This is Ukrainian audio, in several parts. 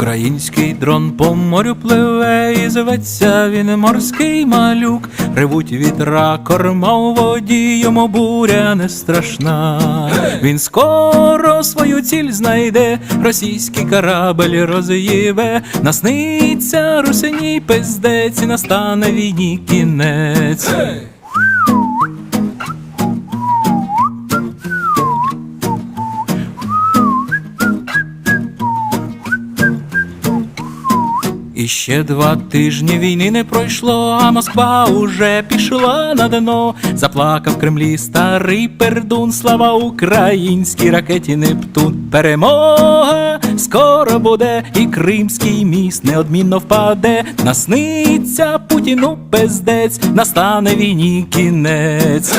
Український дрон по морю пливе і зветься він морський малюк. Ревуть вітра, корма у воді, йому буря не страшна. Він скоро свою ціль знайде, російський корабель роз'їве, насниться русиній пиздець, настане війні кінець. І ще два тижні війни не пройшло, а Москва уже пішла на дно. Заплакав Кремлі старий пердун, слава українській ракеті Нептун. Перемога скоро буде, і Кримський міст неодмінно впаде. Насниться Путіну пиздець, настане війні кінець.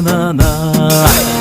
na na na.